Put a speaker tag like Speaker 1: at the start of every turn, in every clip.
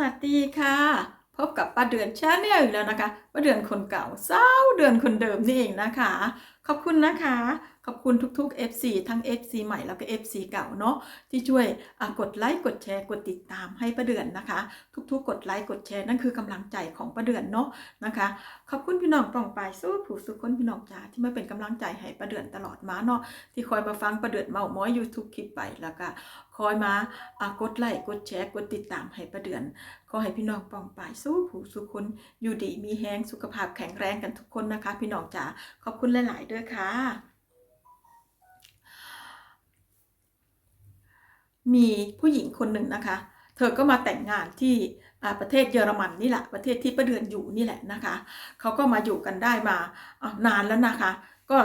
Speaker 1: วัสดีค่ะ พบกับป้าเดือนชาแนลอีกแล้วนะคะป้าเดือนคนเก่าเศร้าเดือนคนเดิมนี่เองนะคะขอบคุณนะคะ ขอบคุณทุก ๆ FC ทั้ง FC ใหม่แล้วก็ FC เก่าเนาะที่ช่วยกดไลค์กดแชร์กดติดตามให้ป้าเดือนนะคะ ทุกๆ กดไลค์กดแชร์นั่นคือกำลังใจของป้าเดือนเนาะนะคะ ขอบคุณพี่น้องปล่องปลายสู้ผู้สุขคนพี่น้องจ๋าที่มาเป็นกำลังใจให้ป้าเดือนตลอดมาเนาะที่คอยมาฟังป้าเดือนเมาม้อยยูทูบคลิปไปแล้วก็คอยมากดไลค์กดแชร์กดติดตามให้ป้าเดือนขอให้พี่น้องปองปายสู้ผู้สุขคนอยู่ดีมีแห้งสุขภาพแข็งแรงกันทุกคนนะคะ พี่น้องจ๋าขอบคุณหลาย ๆด้วยค่ะ มีผู้หญิงคนหนึ่งนะคะ เธอก็มาแต่งงานที่ประเทศเยอรมันนี่แหละ ประเทศที่ประเดือนอยู่นี่แหละนะคะเขาก็มาอยู่กันได้มานานแล้วนะคะ ก็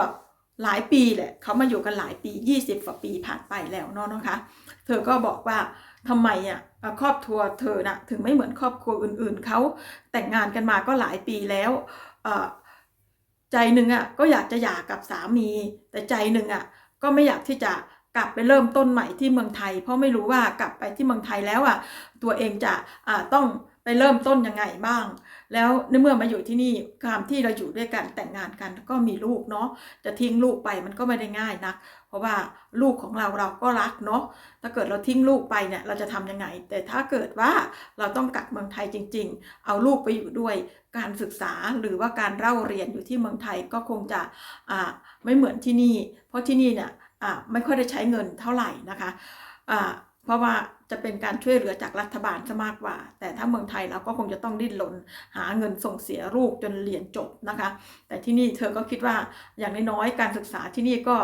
Speaker 1: หลายปีแหละเขามาอยู่กันหลายปี 20กว่าปีผ่านไปแล้วเนาะนะคะ เธอก็บอกว่าทำไมอะครอบครัวเธอนะถึงไม่เหมือนครอบครัวอื่นๆเขาแต่งงานกันมาก็หลายปีแล้วอ่อ ใจหนึ่งอะก็อยากจะหย่ากับสามี แต่ใจหนึ่งอะก็ไม่อยากที่จะกลับไปเริ่มต้นใหม่ที่เมืองไทย เพราะไม่รู้ว่ากลับไปที่เมืองไทยแล้วอะตัวเองจะอ่าต้อง ไปเริ่มต้นยังไงบ้าง แล้วในเมื่อมาอยู่ที่นี่ความที่เราอยู่ด้วยกันแต่งงานกันก็มีลูกเนาะจะทิ้งลูกไปมันก็ไม่ได้ง่ายนัก เพราะว่าลูกของเราเราก็รักเนาะถ้าเกิดเราทิ้งลูกไปเนี่ยเราจะทำยังไง แต่ถ้าเกิดว่าเราต้องกลับเมืองไทยจริง ๆ เอาลูกไปอยู่ด้วยการศึกษาหรือว่าการเล่าเรียนอยู่ที่เมืองไทยก็คงจะอ่าไม่เหมือนที่นี่ เพราะที่นี่เนี่ยไม่ค่อยได้ใช้เงินเท่าไหร่นะคะ เพราะว่าจะเป็นการช่วยเหลือจากรัฐบาลซะมากกว่า แต่ถ้าเมืองไทยเราก็คงจะต้องดิ้นรนหาเงินส่งเสียลูกจนเรียนจบนะคะ แต่ที่นี่เธอก็คิดว่าอย่างน้อยๆการศึกษาที่นี่ก็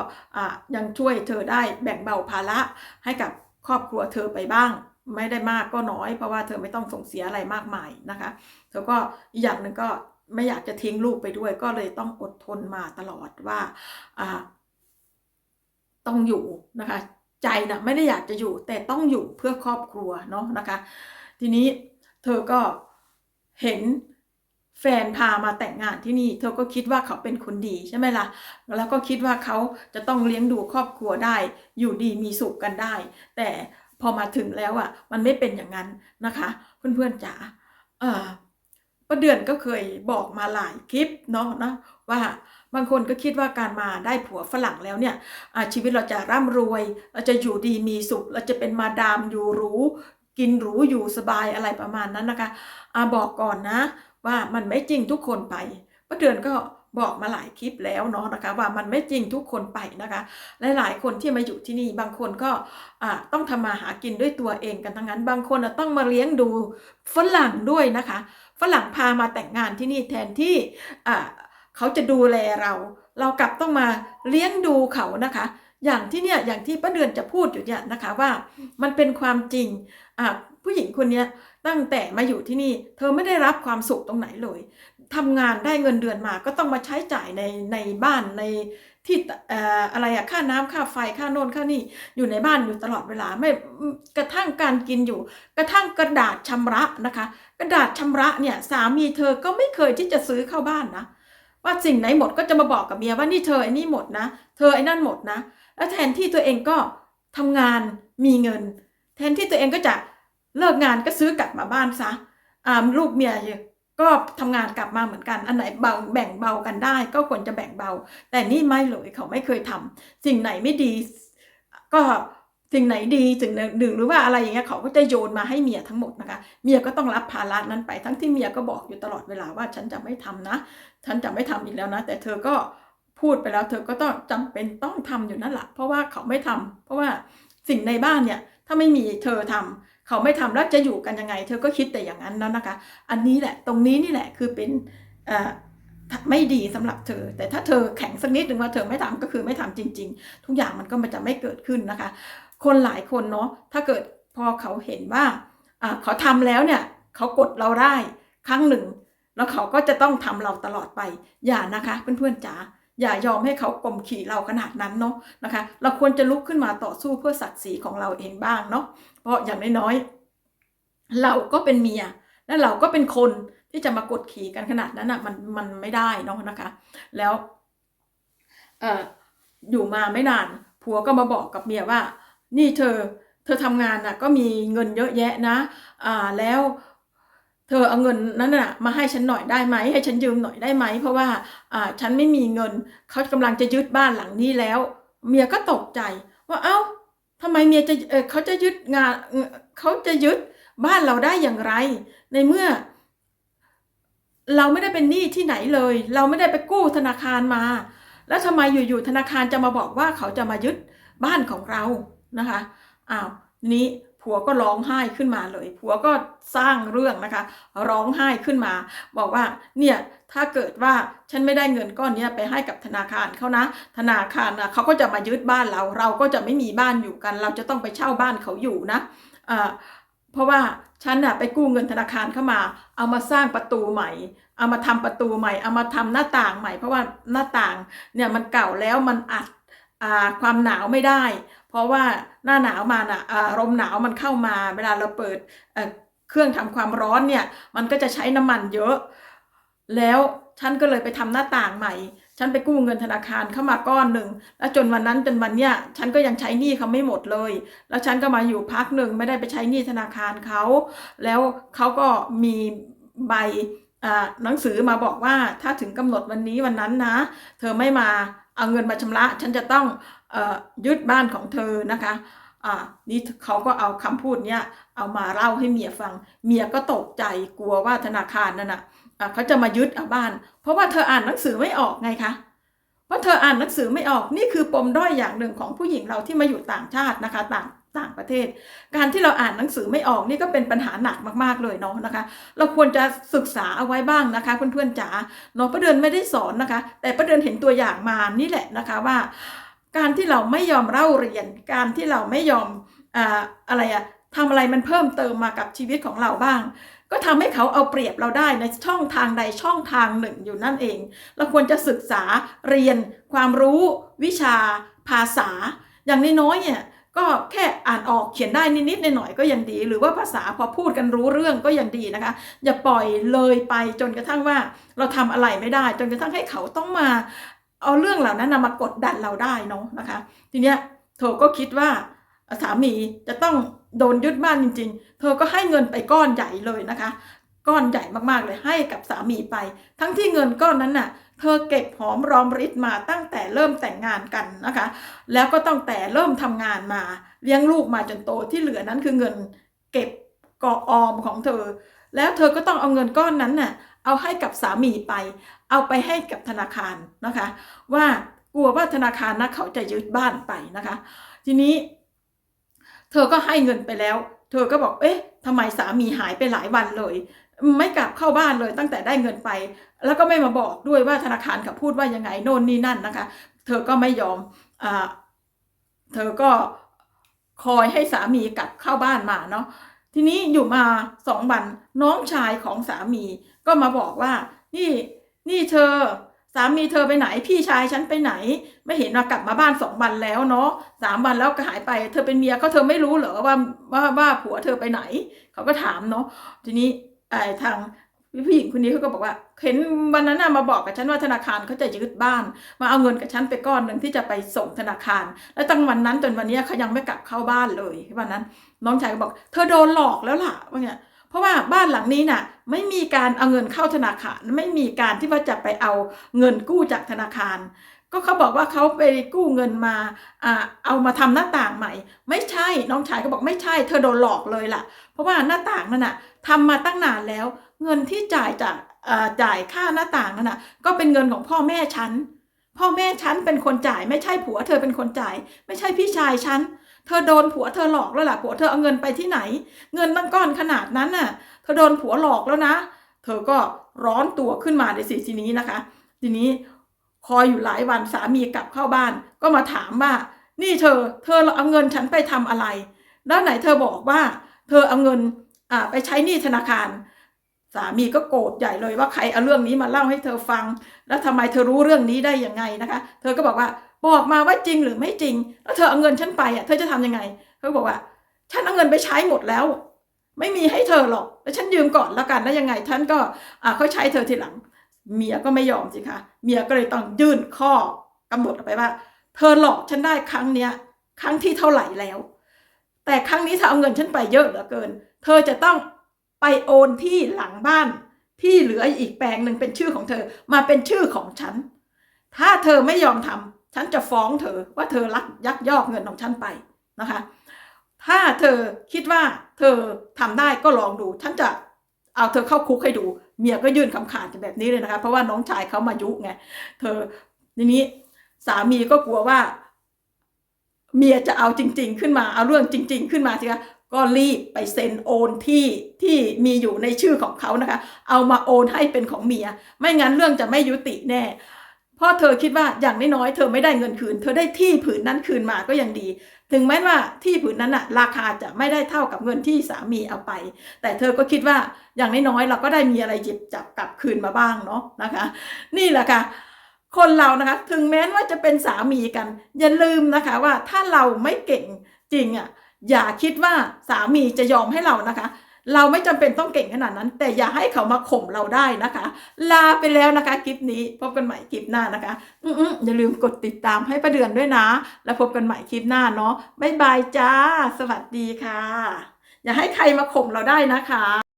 Speaker 1: ยังช่วยเธอได้แบ่งเบาภาระให้กับครอบครัวเธอไปบ้าง ไม่ได้มากก็น้อย เพราะว่าเธอไม่ต้องส่งเสียอะไรมากมายนะคะ เธอก็อีกอย่างหนึ่งก็ไม่อยากจะทิ้งลูกไปด้วย ก็เลยต้องอดทนมาตลอดว่าต้องอยู่นะคะ ใจนะไม่ได้อยากจะอยู่ แต่ต้องอยู่เพื่อครอบครัวเนาะนะคะ ทีนี้เธอก็เห็นแฟนพามาแต่งงานที่นี่ เธอก็คิดว่าเขาเป็นคนดีใช่ไหมล่ะ แล้วก็คิดว่าเขาจะต้องเลี้ยงดูครอบครัวได้ อยู่ดีมีสุขกันได้ แต่พอมาถึงแล้วอะ มันไม่เป็นอย่างนั้นนะคะ เพื่อนๆจ๋าเออประเดือนก็เคยบอกมาหลายคลิปเนาะนะว่า บางคนก็คิดว่าการมาได้ผัวฝรั่งแล้วเนี่ยชีวิตเราจะร่ำรวยเราจะอยู่ดีมีสุข เราจะเป็นมาดามอยู่หรูกินหรูอยู่สบายอะไรประมาณนั้นนะคะอาบอกก่อนนะ ว่ามันไม่จริงทุกคนไปป้าเดือนก็บอกมาหลายคลิปแล้วเนาะนะคะว่ามันไม่จริงทุกคนไปนะคะหลายๆคนที่มาอยู่ที่นี่บางคนก็ต้องทำมาหากินด้วยตัวเองกันทั้งนั้น บางคนต้องมาเลี้ยงดูฝรั่งด้วยนะคะ ฝรั่งพามาแต่งงานที่นี่แทนที่ เขาจะดูแลเรา เรากลับต้องมาเลี้ยงดูเขานะคะ อย่างที่เนี่ยอย่างที่ป้าเดือนจะพูดอยู่เนี่ยนะคะว่ามันเป็นความจริงอ่าผู้หญิงคนเนี้ยตั้งแต่มาอยู่ที่นี่ เธอไม่ได้รับความสุขตรงไหนเลยทำงานได้เงินเดือนมาก็ต้องมาใช้จ่ายในในบ้านในที่ออะไรอะค่าน้ำค่าไฟค่าโน่นค่านี่อยู่ในบ้านอยู่ตลอดเวลาไม่กระทั่งการกินอยู่ กระทั่งกระดาษชำระนะคะ กระดาษชำระเนี่ยสามีเธอก็ไม่เคยที่จะซื้อเข้าบ้านนะ ว่าสิ่งไหนหมดก็จะมาบอกกับเมียว่านี่เธอไอ้นี่หมดนะ เธอไอ้นั่นหมดนะ แล้วแทนที่ตัวเองก็ทำงานมีเงิน แทนที่ตัวเองก็จะเลิกงานก็ซื้อกลับมาบ้านซะอ่าลูกเมียก็ทำงานกลับมาเหมือนกัน อันไหนเบาแบ่งเบากันได้ ก็ควรจะแบ่งเบา แต่นี่ไม่เลยเขาไม่เคยทำสิ่งไหนไม่ดี ก็ สิ่งไหนดีสิ่งหนึ่งหรือว่าอะไรอย่างเงี้ยเขาก็จะโยนมาให้เมียทั้งหมดนะคะ เมียก็ต้องรับภาระนั้นไปทั้งที่เมียก็บอกอยู่ตลอดเวลาว่าฉันจะไม่ทำนะ ฉันจะไม่ทำอีกแล้วนะ แต่เธอก็พูดไปแล้ว เธอก็ต้องจำเป็นต้องทำอยู่นั่นแหละเพราะว่าเขาไม่ทำเพราะว่าสิ่งในบ้านเนี่ยถ้าไม่มีเธอทำเขาไม่ทำแล้วจะอยู่กันยังไง เธอก็คิดแต่อย่างนั้นแล้วนะคะ อันนี้แหละตรงนี้นี่แหละคือเป็นไม่ดีสำหรับเธอ แต่ถ้าเธอแข็งสักนิดหนึ่งว่าเธอไม่ทำก็คือไม่ทำจริง ๆ ทุกอย่างมันก็มันจะไม่เกิดขึ้นนะคะ คนหลายคนเนาะถ้าเกิดพอเขาเห็นว่าเขาทำแล้วเนี่ยเขากดเราได้ครั้งหนึ่ง แล้วเขาก็จะต้องทำเราตลอดไป อย่านะคะเพื่อนๆจ๋าอย่ายอมให้เขากลมขี่เราขนาดนั้นเนาะนะคะ เราควรจะลุกขึ้นมาต่อสู้เพื่อศักดิ์ศรีของเราเองบ้างเนาะเพราะอย่างน้อยๆเราก็เป็นเมีย และเราก็เป็นคนที่จะมากดขี่กันขนาดนั้นอะมันมันไม่ได้เนาะนะคะ แล้วเอ่ออยู่มาไม่นานผัวก็มาบอกกับเมียว่า นี่เธอ เธอทำงานน่ะ ก็มีเงินเยอะแยะนะ อ่าแล้ว เธอเอาเงินนั้นน่ะ มาให้ฉันหน่อยได้ไหมให้ฉันยืมหน่อยได้ไหมเพราะว่า อ่า ฉันไม่มีเงินเขากำลังจะยึดบ้านหลังนี้แล้ว เมียก็ตกใจ ว่าเอ้าทำไมเมียจะเออเขาจะยึดงานเขาจะยึดบ้านเราได้อย่างไร ในเมื่อ เราไม่ได้เป็นหนี้ที่ไหนเลย เราไม่ได้ไปกู้ธนาคารมา แล้วทำไมอยู่ๆธนาคารจะมาบอกว่าเขาจะมายึดบ้านของเรา นะคะอ้าวนี้ผัวก็ร้องไห้ขึ้นมาเลย ผัวก็สร้างเรื่องนะคะ ร้องไห้ขึ้นมา บอกว่าเนี่ยถ้าเกิดว่าฉันไม่ได้เงินก้อนนี้ไปให้กับธนาคารเขานะ ธนาคารนะเขาก็จะมายึดบ้านเรา เราก็จะไม่มีบ้านอยู่กัน เราจะต้องไปเช่าบ้านเขาอยู่นะอ่าเพราะว่าฉันน่ะไปกู้เงินธนาคารเข้ามา เอามาสร้างประตูใหม่ เอามาทำประตูใหม่ เอามาทำหน้าต่างใหม่ เพราะว่าหน้าต่างเนี่ยมันเก่าแล้วมันอัดอ่าความหนาวไม่ได้ เพราะว่าหน้าหนาวมาน่ะอ่าลมหนาวมันเข้ามาเวลาเราเปิดเครื่องทำความร้อนเนี่ยมันก็จะใช้น้ำมันเยอะ แล้วฉันก็เลยไปทำหน้าต่างใหม่ ฉันไปกู้เงินธนาคารเข้ามาก้อนหนึ่ง แล้วจนวันนั้นจนวันเนี้ยฉันก็ยังใช้หนี้เขาไม่หมดเลย แล้วฉันก็มาอยู่พักหนึ่งไม่ได้ไปใช้หนี้ธนาคารเขา แล้วเขาก็มีใบหนังสือมาบอกว่าถ้าถึงกำหนดวันนี้วันนั้นนะ เธอไม่มา เอาเงินมาชำระ ฉันจะต้องอยึดบ้านของเธอนะคะอ่านี่เขาก็เอาคำพูดเนี้ยเอามาเล่าให้เมียฟัง เมียก็ตกใจกลัวว่าธนาคารนั่นน่ะอะเขาจะมายึดเอาบ้าน เพราะว่าเธออ่านหนังสือไม่ออกไงคะเพราะเธออ่านหนังสือไม่ออกนี่คือปมด้อยอย่างหนึ่งของผู้หญิงเราที่มาอยู่ต่างชาตินะคะ ต่าง ต่างประเทศ การที่เราอ่านหนังสือไม่ออกนี่ก็เป็นปัญหาหนักมากๆเลยเนาะนะคะ เราควรจะศึกษาเอาไว้บ้างนะคะเพื่อนๆจ๋าเนาะประเดือนไม่ได้สอนนะคะ แต่ประเดือนเห็นตัวอย่างมานี่แหละนะคะว่า การที่เราไม่ยอมเล่าเรียน การที่เราไม่ยอมอ่าอะไรอะทำอะไรมันเพิ่มเติมมากับชีวิตของเราบ้าง ก็ทำให้เขาเอาเปรียบเราได้ในช่องทางใดช่องทางหนึ่งอยู่นั่นเอง เราควรจะศึกษาเรียนความรู้วิชาภาษา อย่างน้อยๆเนี่ย ก็แค่อ่านออกเขียนได้นิดๆหน่อยๆก็ยังดี หรือว่าภาษาพอพูดกันรู้เรื่องก็ยังดีนะคะ อย่าปล่อยเลยไปจนกระทั่งว่าเราทำอะไรไม่ได้ จนกระทั่งให้เขาต้องมา เอาเรื่องเหล่านั้นนะมากดดันเราได้เนาะนะคะ ทีเนี้ยเธอก็คิดว่าสามีจะต้องโดนยึดบ้านจริง ๆ เธอก็ให้เงินไปก้อนใหญ่เลยนะคะ ก้อนใหญ่มากๆเลยให้กับสามีไป ทั้งที่เงินก้อนนั้นน่ะ เธอเก็บหอมรอมริบมาตั้งแต่เริ่มแต่งงานกันนะคะ แล้วก็ตั้งแต่เริ่มทำงานมาเลี้ยงลูกมาจนโตที่เหลือนั้นคือเงินเก็บกออมของเธอ แล้วเธอก็ต้องเอาเงินก้อนนั้นน่ะเอาให้กับสามีไป เอาไปให้กับธนาคารนะคะ ว่ากลัวว่าธนาคารนะเขาจะยึดบ้านไปนะคะ ทีนี้ เธอก็ให้เงินไปแล้ว เธอก็บอกเอ๊ะทำไมสามีหายไปหลายวันเลย ไม่กลับเข้าบ้านเลยตั้งแต่ได้เงินไป แล้วก็ไม่มาบอกด้วยว่าธนาคารเขาพูดว่ายังไงโน่นนี่นั่นนะคะ เธอก็ไม่ยอมอเธอก็คอยให้สามีกลับเข้าบ้านมาเนาะทีนี้อยู่มาสองวันน้องชายของสามีก็มาบอกว่า นี่นี่เธอสามีเธอไปไหนพี่ชายฉันไปไหน ไม่เห็นมากลับมาบ้านสองวันแล้วเนาะสามวันแล้วก็หายไป เธอเป็นเมียเขาเธอไม่รู้เหรอว่าว่าว่าผัวเธอไปไหน เขาก็ถามเนาะทีนี้ ทางผู้หญิงคนนี้เขาก็บอกว่า เห็นวันนั้นน่ะมาบอกกับฉันว่าธนาคารเขาจะยึดบ้าน มาเอาเงินกับฉันไปก้อนหนึ่งที่จะไปส่งธนาคาร แล้วตั้งวันนั้นจนวันนี้เขายังไม่กลับเข้าบ้านเลยวันนั้น น้องชายก็บอก เธอโดนหลอกแล้วล่ะว่าเนี่ยเพราะว่าบ้านหลังนี้น่ะ ไม่มีการเอาเงินเข้าธนาคาร ไม่มีการที่ว่าจะไปเอาเงินกู้จากธนาคาร ก็เขาบอกว่าเขาไปกู้เงินมาอ่าเอามาทำหน้าต่างใหม่ ไม่ใช่น้องชายก็บอกไม่ใช่ เธอโดนหลอกเลยล่ะ เพราะว่าหน้าต่างนั่นน่ะทำมาตั้งนานแล้ว เงินที่จ่ายจากจ่ายค่าหน้าต่างนั่นน่ะ ก็เป็นเงินของพ่อแม่ฉันพ่อแม่ฉันเป็นคนจ่ายไม่ใช่ผัวเธอเป็นคนจ่าย ไม่ใช่พี่ชายฉันเธอโดนผัวเธอหลอกแล้วล่ะผัวเธอเอาเงินไปที่ไหน เงินตั้งก้อนขนาดนั้นน่ะ เธอโดนผัวหลอกแล้วนะ เธอก็ร้อนตัวขึ้นมาในสิทีนี้นะคะ ทีนี้ คอยอยู่หลายวันสามีกลับเข้าบ้าน ก็มาถามว่า นี่เธอ เธอเอาเงินฉันไปทำอะไร แล้วไหนเธอบอกว่า เธอเอาเงินอ่าไปใช้หนี้ธนาคาร สามีก็โกรธใหญ่เลยว่าใครเอาเรื่องนี้มาเล่าให้เธอฟัง แล้วทำไมเธอรู้เรื่องนี้ได้ยังไงนะคะ เธอก็บอกว่าบอกมาว่าจริงหรือไม่จริง แล้วเธอเอาเงินฉันไปอะเธอจะทำยังไงเขาบอกว่า ฉันเอาเงินไปใช้หมดแล้ว ไม่มีให้เธอหรอกแล้วฉันยืมก่อนแล้วกันแล้วยังไงฉันก็อ่าเขาใช้เธอทีหลัง เมียก็ไม่ยอมสิคะเมียก็เลยต้องยื่นข้อกำหนดออกไปว่า เธอหลอกฉันได้ครั้งเนี้ยครั้งที่เท่าไหร่แล้ว แต่ครั้งนี้เธอเอาเงินฉันไปเยอะเหลือเกิน เธอจะต้องไปโอนที่หลังบ้านที่เหลืออีกแปลงหนึ่งเป็นชื่อของเธอมาเป็นชื่อของฉัน ถ้าเธอไม่ยอมทำฉันจะฟ้องเธอว่าเธอลักยักยอกเงินของฉันไปนะคะ ถ้าเธอคิดว่าเธอทำได้ก็ลองดู ฉันจะเอาเธอเข้าคุกให้ดู เมียก็ยื่นคำขาดแบบนี้เลยนะคะ เพราะว่าน้องชายเขามายุไงเธอทีนี้สามีก็กลัวว่า เมียจะเอาจริง ๆ ขึ้นมาเอาเรื่องจริง ๆ ขึ้นมาสิคะก็รีบไปเซ็นโอนที่ที่มีอยู่ในชื่อของเขานะคะ เอามาโอนให้เป็นของเมีย ไม่งั้นเรื่องจะไม่ยุติแน่ เพราะเธอคิดว่าอย่างน้อยๆเธอไม่ได้เงินคืน เธอได้ที่ผืนนั้นคืนมาก็ยังดี ถึงแม้ว่าที่ผืนนั้นอะราคาจะไม่ได้เท่ากับเงินที่สามีเอาไป แต่เธอก็คิดว่าอย่างน้อยๆเราก็ได้มีอะไรหยิบจับกลับคืนมาบ้างเนาะนะคะ นี่แหละค่ะคนเรานะคะถึงแม้ว่าจะเป็นสามีกัน อย่าลืมนะคะว่าถ้าเราไม่เก่งจริงอะอย่าคิดว่าสามีจะยอมให้เรานะคะ เราไม่จำเป็นต้องเก่งขนาดนั้น แต่อย่าให้เขามาข่มเราได้นะคะ ลาไปแล้วนะคะคลิปนี้พบกันใหม่คลิปหน้านะคะอืออย่าลืมกดติดตามให้ประเดือนด้วยนะ แล้วพบกันใหม่คลิปหน้าเนาะบ๊ายบายจ้า สวัสดีค่ะ อย่าให้ใครมาข่มเราได้นะคะ